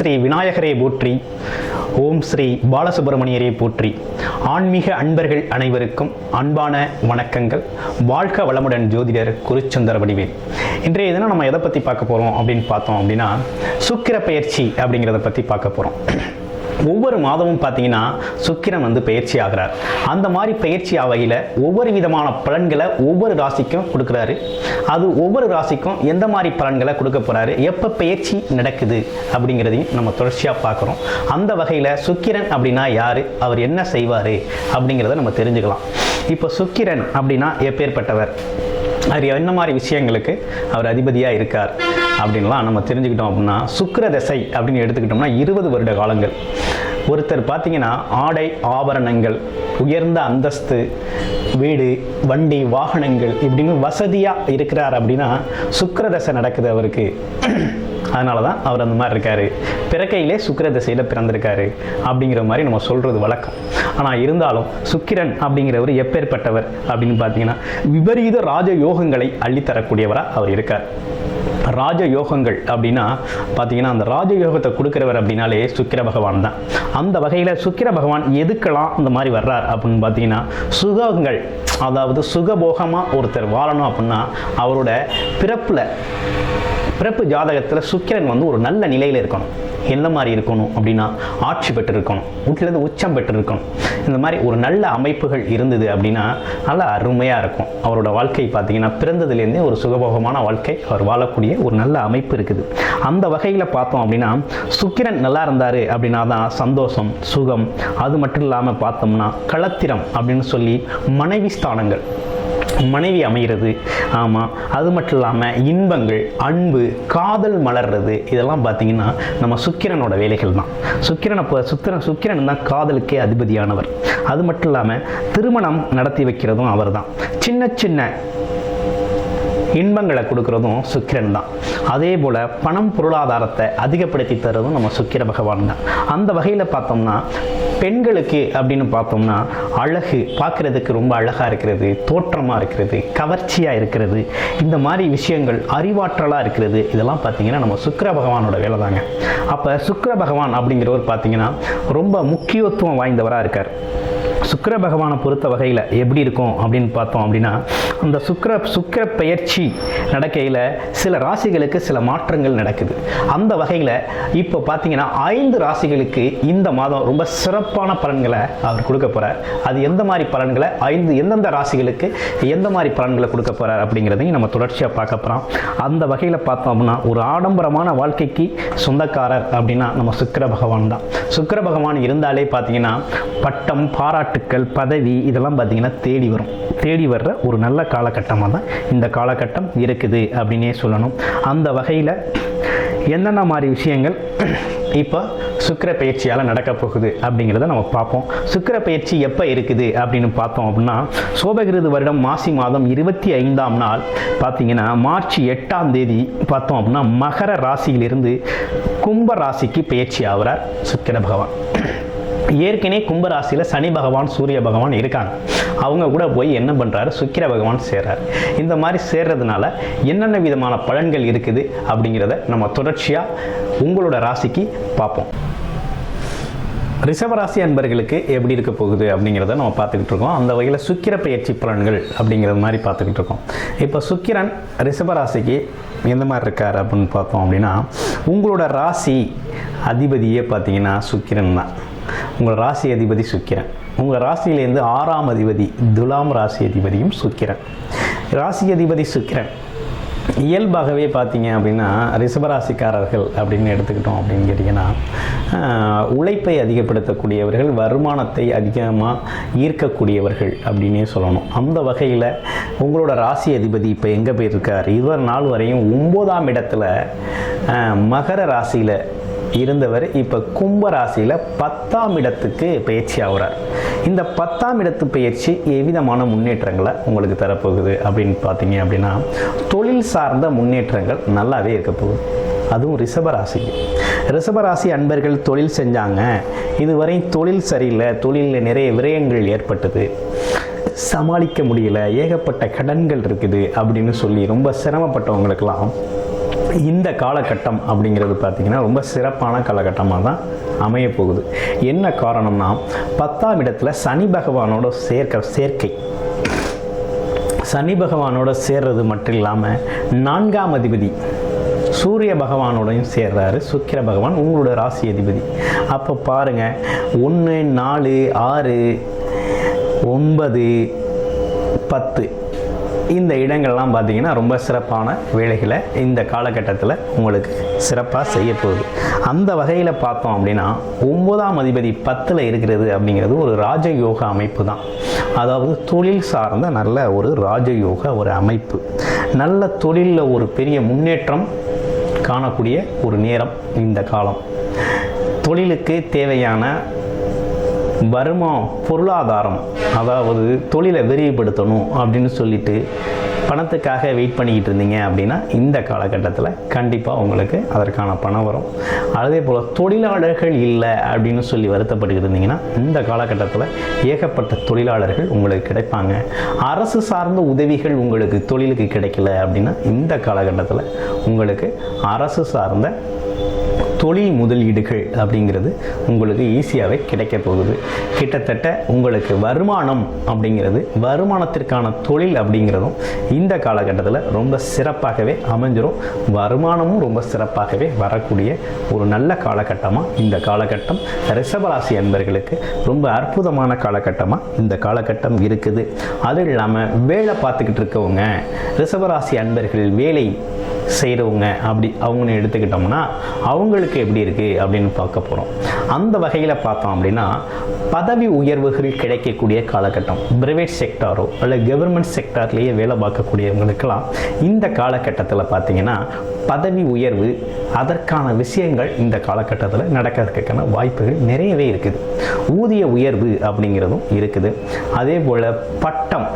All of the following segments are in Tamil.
ஸ்ரீ விநாயகரே போற்றி. ஓம் ஸ்ரீ பாலசுப்பிரமணியரை போற்றி. ஆன்மீக அன்பர்கள் அனைவருக்கும் அன்பான வணக்கங்கள். வாழ்க வளமுடன் ஜோதிடர் குருச்சந்தர வடிவேல். இன்றைய தினம் நம்ம எதை பற்றி பார்க்க போகிறோம் அப்படின்னு பார்த்தோம் அப்படின்னா சுக்கிர பயிற்சி அப்படிங்கிறத பற்றி பார்க்க போகிறோம் ஒவ்வொரு மாதமும் பார்த்தீங்கன்னா சுக்கிரன் வந்து பயிற்சி ஆகிறார். அந்த மாதிரி பயிற்சி ஆகையில் ஒவ்வொரு விதமான பலன்களை ஒவ்வொரு ராசிக்கும் கொடுக்குறாரு. அது ஒவ்வொரு ராசிக்கும் எந்த மாதிரி பலன்களை கொடுக்க போகிறாரு எப்போ பயிற்சி நடக்குது? அப்படிங்கிறதையும் நம்ம தொடர்ச்சியாக பார்க்குறோம். அந்த வகையில் சுக்கிரன் அப்படின்னா யார்? அவர் என்ன செய்வார்? அப்படிங்கிறத நம்ம தெரிஞ்சுக்கலாம். இப்போ சுக்கிரன் அப்படின்னா எப்பேற்பட்டவர் அவர் என்ன மாதிரி விஷயங்களுக்கு அவர் அதிபதியாக இருக்கார்? அப்படின்லாம் நம்ம தெரிஞ்சுக்கிட்டோம் அப்படின்னா சுக்கர தசை அப்படின்னு எடுத்துக்கிட்டோம்னா இருபது வருட காலங்கள். ஒருத்தர் பார்த்தீங்கன்னா ஆடை ஆபரணங்கள் உயர்ந்த அந்தஸ்து வீடு வண்டி வாகனங்கள் இப்படின்னு வசதியாக இருக்கிறார் அப்படின்னா சுக்கிர தசை நடக்குது அவருக்கு. அதனால தான் அவர் அந்த மாதிரி இருக்காரு. பிறக்கையிலே சுக்கிர திசையில் பிறந்திருக்காரு அப்படிங்கிற மாதிரி நம்ம சொல்கிறது வழக்கம். ஆனால் இருந்தாலும் சுக்கிரன் அப்படிங்கிறவர் எப்பேற்பட்டவர் அப்படின்னு பார்த்தீங்கன்னா விபரீத ராஜ யோகங்களை அள்ளித்தரக்கூடியவராக அவர் இருக்கார். ராஜ யோகங்கள் அப்படின்னா பார்த்தீங்கன்னா அந்த ராஜ யோகத்தை கொடுக்குறவர் அப்படின்னாலே சுக்கிர பகவான் தான். அந்த வகையில் சுக்கிர பகவான் எதுக்கெல்லாம் இந்த மாதிரி வர்றார் அப்படின்னு பார்த்தீங்கன்னா சுகங்கள் அதாவது சுகபோகமாக ஒருத்தர் வாழணும் அப்படின்னா அவரோட பிறப்பில் பிறப்பு ஜாதகத்தில் சுக்கிரன் வந்து ஒரு நல்ல நிலையில் இருக்கணும். என்ன மாதிரி இருக்கணும் அப்படின்னா ஆட்சி பெற்று இருக்கணும் வீட்டிலேருந்து உச்சம் பெற்று இருக்கணும் இந்த மாதிரி ஒரு நல்ல அமைப்புகள் இருந்தது அப்படின்னா நல்லா அருமையாக இருக்கும். அவரோட வாழ்க்கை பார்த்தீங்கன்னா பிறந்ததுலேருந்தே ஒரு சுகபோகமான வாழ்க்கை அவர் வாழக்கூடிய ஒரு நல்ல அமைப்பு இருக்குது. அந்த வகையில் பார்த்தோம் அப்படின்னா சுக்கிரன் நல்லா இருந்தார் அப்படின்னா தான் சந்தோஷம் சுகம். அது மட்டும் இல்லாமல் பார்த்தோம்னா களத்திரம் அப்படின்னு சொல்லி மனைவி ஸ்தானங்கள். மனைவி அமைகிறது ஆமாம் அது மட்டும் இல்லாமல் இன்பங்கள் அன்பு காதல் மலர்றது இதெல்லாம் பார்த்தீங்கன்னா நம்ம சுக்கிரனோட வேலைகள் தான். சுக்கிரனை சுக்கிரன் சுத்திரன் சுக்கிரன் தான் காதலுக்கே அதிபதியானவர். அது மட்டும் இல்லாமல் திருமணம் நடத்தி வைக்கிறதும் அவர் தான். சின்ன சின்ன இன்பங்களை கொடுக்கறதும் சுக்கிரன் தான். அதே போல் பணம் பொருளாதாரத்தை அதிகப்படுத்தி தர்றதும் நம்ம சுக்கிர பகவான் தான். அந்த வகையில் பார்த்தோம்னா பெண்களுக்கு அப்படின்னு பார்த்தோம்னா அழகு பார்க்குறதுக்கு ரொம்ப அழகாக இருக்கிறது தோற்றமாக இருக்கிறது கவர்ச்சியாக இருக்கிறது. இந்த மாதிரி விஷயங்கள் அறிவாற்றலாக இருக்கிறது. இதெல்லாம் பார்த்தீங்கன்னா நம்ம சுக்கிர பகவானோட வேலை தாங்க அப்போ சுக்கிர பகவான் அப்படிங்கிறவர் பார்த்தீங்கன்னா ரொம்ப முக்கியத்துவம் வாய்ந்தவராக இருக்கார். சுக்கிர பகவானை பொறுத்த வகையில் எப்படி இருக்கும் அப்படின்னு பார்த்தோம் அப்படின்னா அந்த சுக்கிர சுக்கிர பெயர்ச்சி நடக்கையில் சில ராசிகளுக்கு சில மாற்றங்கள் நடக்குது. அந்த வகையில் இப்போ பார்த்தீங்கன்னா ஐந்து ராசிகளுக்கு இந்த மாதம் ரொம்ப சிறப்பான பலன்களை அவர் கொடுக்க போகிறார் அது எந்த மாதிரி பலன்களை ஐந்து எந்தெந்த ராசிகளுக்கு எந்த மாதிரி பலன்களை கொடுக்க போகிறார் அப்படிங்கிறதையும் நம்ம தொடர்ச்சியாக பார்க்க போகிறோம் அந்த வகையில் பார்த்தோம் அப்படின்னா ஒரு ஆடம்பரமான வாழ்க்கைக்கு சொந்தக்காரர் அப்படின்னா நம்ம சுக்கிர பகவான் தான். சுக்கிர பகவான் இருந்தாலே பார்த்தீங்கன்னா பட்டம் பாராட்டு பாராட்டுக்கள் பதவி இதெல்லாம் பார்த்தீங்கன்னா தேடி வரும். தேடி வர்ற ஒரு நல்ல காலகட்டமாக தான் இந்த காலகட்டம் இருக்குது அப்படின்னே சொல்லணும். அந்த வகையில் என்னென்ன மாதிரி விஷயங்கள் இப்போ சுக்கிர பயிற்சியால் நடக்க போகுது அப்படிங்கிறத நம்ம பார்ப்போம். சுக்கிர பயிற்சி எப்போ இருக்குது அப்படின்னு பார்த்தோம் அப்படின்னா சோபகிருது வருடம் மாசி மாதம் இருபத்தி ஐந்தாம் நாள் பார்த்தீங்கன்னா மார்ச் எட்டாம் தேதி பார்த்தோம் அப்படின்னா மகர ராசியிலிருந்து கும்ப ராசிக்கு பயிற்சி ஆகிறார் சுக்கிர பகவான். ஏற்கனவே கும்பராசியில் சனி பகவான் சூரிய பகவான் இருக்காங்க. அவங்க கூட போய் என்ன பண்ணுறாரு சுக்கிர பகவான் சேர்றாரு. இந்த மாதிரி சேர்றதுனால என்னென்ன விதமான பலன்கள் இருக்குது அப்படிங்கிறத நம்ம தொடர்ச்சியாக உங்களோட ராசிக்கு பார்ப்போம். ரிஷபராசி அன்பர்களுக்கு எப்படி இருக்க போகுது அப்படிங்கிறத நம்ம பார்த்துக்கிட்டு இருக்கோம். அந்த வகையில் சுக்கிர பயிற்சி பலன்கள் அப்படிங்கிறது மாதிரி பார்த்துக்கிட்டு இருக்கோம். இப்போ சுக்கிரன் ரிஷபராசிக்கு எந்த மாதிரி இருக்கார் அப்படின்னு பார்த்தோம் அப்படின்னா உங்களோட ராசி அதிபதியே பார்த்தீங்கன்னா சுக்கிரன் தான். உங்கள் ராசி அதிபதி சுக்கிரன். உங்கள் ராசியிலேருந்து ஆறாம் அதிபதி துலாம் ராசி அதிபதியும் சுக்கிரன். ராசி அதிபதி சுக்கிரன். இயல்பாகவே பார்த்தீங்க அப்படின்னா ரிசபராசிக்காரர்கள் அப்படின்னு எடுத்துக்கிட்டோம் அப்படின்னு கேட்டிங்கன்னா உழைப்பை அதிகப்படுத்தக்கூடியவர்கள் வருமானத்தை அதிகமாக ஈர்க்கக்கூடியவர்கள் அப்படின்னே சொல்லணும். அந்த வகையில் உங்களோட ராசி அதிபதி இப்போ எங்கே போயிருக்கார்? இதுவரை நாள் வரையும் ஒம்போதாம் இடத்துல மகர ராசியில் இருந்தவர் இப்போ கும்ப ராசியில் பத்தாம் இடத்துக்கு பயிற்சி ஆகுறார். இந்த பத்தாம் இடத்து பயிற்சி எவ்விதமான முன்னேற்றங்களை உங்களுக்கு தரப்போகுது அப்படின்னு பார்த்தீங்க அப்படின்னா தொழில் சார்ந்த முன்னேற்றங்கள் நல்லாவே இருக்க போகுது. அதுவும் ரிஷபராசிக்கு ரிஷபராசி அன்பர்கள் தொழில் செஞ்சாங்க. இதுவரை தொழில் சரியில்லை தொழிலில் நிறைய விரயங்கள் ஏற்பட்டது. சமாளிக்க முடியல ஏகப்பட்ட கடன்கள் இருக்குது அப்படின்னு சொல்லி ரொம்ப சிரமப்பட்டவங்களுக்கெல்லாம் இந்த காலகட்டம் அப்படிங்கிறது பார்த்திங்கன்னா ரொம்ப சிறப்பான காலகட்டமாக தான் அமைய போகுது. என்ன காரணம்னா பத்தாம் இடத்துல சனி பகவானோட சேர்க்க சேர்க்கை. சனி பகவானோட சேர்றது மட்டும் இல்லாமல் நான்காம் அதிபதி சூரிய பகவானோடையும் சேர்றாரு. சுக்கிர பகவான் உங்களோட ராசி அதிபதி. அப்போ பாருங்கள் ஒன்று நாலு ஆறு ஒன்பது பத்து. இந்த இடங்கள்லாம் பார்த்தீங்கன்னா ரொம்ப சிறப்பான வேலைகளை இந்த காலகட்டத்தில் உங்களுக்கு சிறப்பாக செய்ய போகுது. அந்த வகையில் பார்த்தோம் அப்படின்னா ஒன்பதாம் அதிபதி பத்தில் இருக்கிறது அப்படிங்கிறது ஒரு ராஜயோக அமைப்பு தான். அதாவது தொழில் சார்ந்த நல்ல ஒரு ராஜயோக ஒரு அமைப்பு. நல்ல தொழிலில் ஒரு பெரிய முன்னேற்றம் காணக்கூடிய ஒரு நேரம் இந்த காலம். தொழிலுக்கு தேவையான வருமா பொருளாதாரம் அதாவது தொழிலை விரிவுபடுத்தணும் அப்படின்னு சொல்லிட்டு பணத்துக்காக வெயிட் பண்ணிக்கிட்டு இருந்தீங்க அப்படின்னா இந்த காலகட்டத்தில் கண்டிப்பாக உங்களுக்கு அதற்கான பணம் வரும். அதே போல் தொழிலாளர்கள் இல்லை அப்படின்னு சொல்லி வருத்தப்பட்டு இருந்தீங்கன்னா இந்த காலகட்டத்தில் ஏகப்பட்ட தொழிலாளர்கள் உங்களுக்கு கிடைப்பாங்க. அரசு சார்ந்த உதவிகள் உங்களுக்கு தொழிலுக்கு கிடைக்கல அப்படின்னா இந்த காலகட்டத்தில் உங்களுக்கு அரசு சார்ந்த தொழில் முதலீடுகள் அப்படிங்கிறது உங்களுக்கு ஈஸியாகவே கிடைக்க போகுது. கிட்டத்தட்ட உங்களுக்கு வருமானம் அப்படிங்கிறது வருமானத்திற்கான தொழில் அப்படிங்கிறதும் இந்த காலகட்டத்தில் ரொம்ப சிறப்பாகவே அமைஞ்சிடும் வருமானமும் ரொம்ப சிறப்பாகவே வரக்கூடிய ஒரு நல்ல காலகட்டமாக இந்த காலகட்டம். ரிஷபராசி அன்பர்களுக்கு ரொம்ப அற்புதமான காலகட்டமாக இந்த காலகட்டம் இருக்குது. அது இல்லாமல் வேலை பார்த்துக்கிட்டு இருக்கவங்க ரிஷபராசி அன்பர்கள் வேலை செய்கிறவங்க அப்படி அவங்கன்னு எடுத்துக்கிட்டோம்னா அவங்களுக்கு எப்படி இருக்குது அப்படின்னு பார்க்க போகிறோம் அந்த வகையில் பார்த்தோம் அப்படின்னா பதவி உயர்வுகள் கிடைக்கக்கூடிய காலகட்டம் பிரைவேட் செக்டாரோ அல்ல கவர்மெண்ட் செக்டார்லேயே வேலை பார்க்கக்கூடியவங்களுக்கெல்லாம் இந்த காலகட்டத்தில் பார்த்தீங்கன்னா பதவி உயர்வு அதற்கான விஷயங்கள் இந்த காலகட்டத்தில் நடக்கிறதுக்கான வாய்ப்புகள் நிறையவே இருக்குது. ஊதிய உயர்வு அப்படிங்கிறதும் இருக்குது. அதே போல் பட்டம்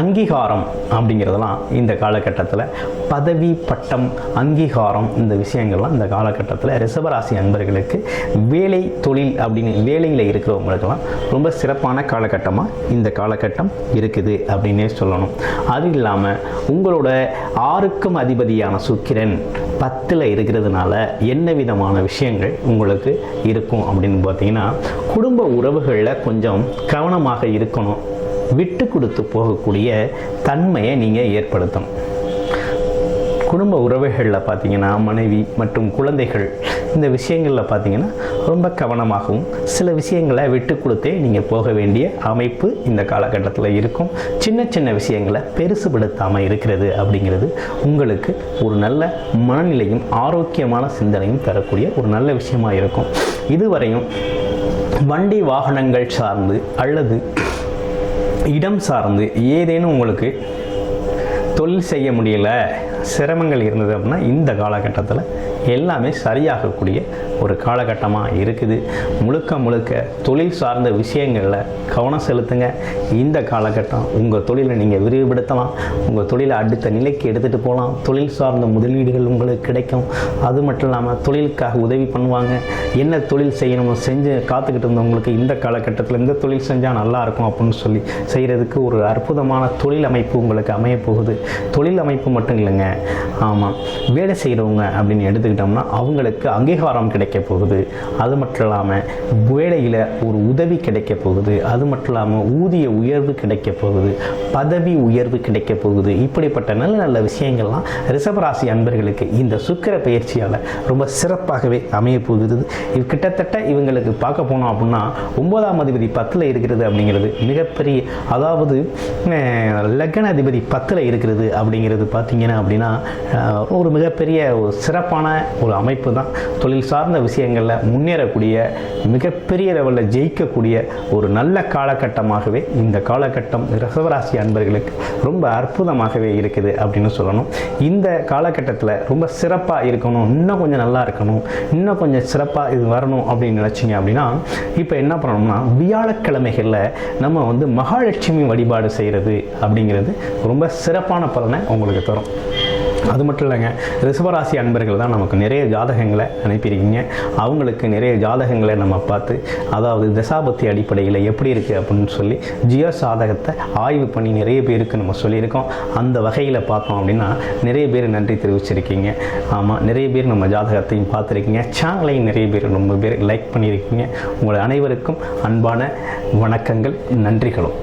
அங்கீகாரம் அப்படிங்கிறதெல்லாம் இந்த காலகட்டத்தில் பதவி பட்டம் அங்கீகாரம் இந்த விஷயங்கள்லாம் இந்த காலகட்டத்தில் ரிசவராசி அன்பர்களுக்கு வேலை தொழில் அப்படின்னு வேலையில் இருக்கிறவங்களுக்கெல்லாம் ரொம்ப சிறப்பான காலகட்டமாக இந்த காலகட்டம் இருக்குது அப்படின்னே சொல்லணும். அது இல்லாமல் உங்களோட ஆறுக்கும் அதிபதியான சுக்கிரன் பத்தில் இருக்கிறதுனால என்ன விதமான விஷயங்கள் உங்களுக்கு இருக்கும் அப்படின்னு பார்த்தீங்கன்னா குடும்ப உறவுகளில் கொஞ்சம் கவனமாக இருக்கணும். விட்டு கொடுத்து போகக்கூடிய தன்மையை நீங்கள் ஏற்படுத்தணும். குடும்ப உறவுகளில் பார்த்தீங்கன்னா மனைவி மற்றும் குழந்தைகள் இந்த விஷயங்களில் பார்த்தீங்கன்னா ரொம்ப கவனமாகவும் சில விஷயங்களை விட்டு கொடுத்தே நீங்கள் போக வேண்டிய அமைப்பு இந்த காலகட்டத்தில் இருக்கும். சின்ன சின்ன விஷயங்களை பெருசுபடுத்தாமல் இருக்கிறது அப்படிங்கிறது உங்களுக்கு ஒரு நல்ல மனநிலையும் ஆரோக்கியமான சிந்தனையும் தரக்கூடிய ஒரு நல்ல விஷயமாக இருக்கும். இதுவரையும் வண்டி வாகனங்கள் சார்ந்து அல்லது இடம் சார்ந்து ஏதேனும் உங்களுக்கு தொழில் செய்ய முடியல சிரமங்கள் இருந்தது அப்படின்னா இந்த காலகட்டத்தில் எல்லாமே சரியாகக்கூடிய ஒரு காலகட்டமாக இருக்குது. முழுக்க முழுக்க தொழில் சார்ந்த விஷயங்களில் கவனம் செலுத்துங்க. இந்த காலகட்டம் உங்கள் தொழிலை நீங்கள் விரிவுபடுத்தலாம். உங்கள் தொழிலை அடுத்த நிலைக்கு எடுத்துகிட்டு போகலாம். தொழில் சார்ந்த முதலீடுகள் உங்களுக்கு கிடைக்கும். அது மட்டும் இல்லாமல் தொழிலுக்காக உதவி பண்ணுவாங்க. என்ன தொழில் செய்யணுமோ செஞ்சு காத்துக்கிட்டு இருந்தவங்களுக்கு இந்த காலகட்டத்தில் இந்த தொழில் செஞ்சால் நல்லா இருக்கும் அப்படின்னு சொல்லி செய்கிறதுக்கு ஒரு அற்புதமான தொழில் அமைப்பு உங்களுக்கு அமைய போகுது. தொழில் அமைப்பு மட்டும் இல்லைங்க. ஆமாம் வேலை செய்கிறவங்க அப்படின்னு எடுத்துக்கிட்டோம்னா அவங்களுக்கு அங்கீகாரம் கிடைக்கும். கிடைக்க போகுது. அது மட்டும் இல்லாமல் வேலையில் ஒரு உதவி கிடைக்க போகுது. அது மட்டும் இல்லாமல் ஊதிய உயர்வு கிடைக்க போகுது. பதவி உயர்வு கிடைக்க போகுது. இப்படிப்பட்ட நல்ல நல்ல விஷயங்கள்லாம் ரிஷபராசி அன்பர்களுக்கு இந்த சுக்கிர பயிற்சியால் ரொம்ப சிறப்பாகவே அமைய போகிறது இது கிட்டத்தட்ட இவங்களுக்கு பார்க்க போனோம் அப்படின்னா ஒன்பதாம் அதிபதி பத்தில் இருக்கிறது அப்படிங்கிறது மிகப்பெரிய அதாவது லக்ன அதிபதி பத்தில் இருக்கிறது அப்படிங்கிறது பார்த்தீங்கன்னா அப்படின்னா ஒரு மிகப்பெரிய ஒரு சிறப்பான ஒரு அமைப்பு தான். தொழில் சார்ந்த விஷயங்களில் முன்னேறக்கூடிய மிகப்பெரிய லெவலில் ஜெயிக்கக்கூடிய ஒரு நல்ல காலகட்டமாகவே இந்த காலகட்டம் ரிசவராசி அன்பர்களுக்கு ரொம்ப அற்புதமாகவே இருக்குது அப்படின்னு சொல்லணும். இந்த காலகட்டத்தில் ரொம்ப சிறப்பாக இருக்கணும் இன்னும் கொஞ்சம் நல்லா இருக்கணும் இன்னும் கொஞ்சம் சிறப்பாக இது வரணும் அப்படின்னு நினச்சிங்க அப்படின்னா இப்போ என்ன பண்ணணும்னா வியாழக்கிழமைகளில் நம்ம வந்து மகாலட்சுமி வழிபாடு செய்கிறது அப்படிங்கிறது ரொம்ப சிறப்பான பலனை உங்களுக்கு தரும். அது மட்டும் இல்லைங்க ரிஷபராசி அன்பர்கள் தான் நமக்கு நிறைய ஜாதகங்களை அனுப்பியிருக்கீங்க. அவங்களுக்கு நிறைய ஜாதகங்களை நம்ம பார்த்து அதாவது தசாபத்தி அடிப்படையில் எப்படி இருக்குது அப்படின்னு சொல்லி ஜியோ சாதகத்தை ஆய்வு பண்ணி நிறைய பேருக்கு நம்ம சொல்லியிருக்கோம். அந்த வகையில் பார்த்தோம் அப்படின்னா நிறைய பேர் நன்றி தெரிவிச்சிருக்கீங்க. ஆமாம் நிறைய பேர் நம்ம ஜாதகத்தையும் பார்த்துருக்கீங்க. சேனலையும் நிறைய பேர் ரொம்ப பேர் லைக் பண்ணியிருக்கீங்க. உங்கள் அனைவருக்கும் அன்பான வணக்கங்கள் நன்றிகளும்.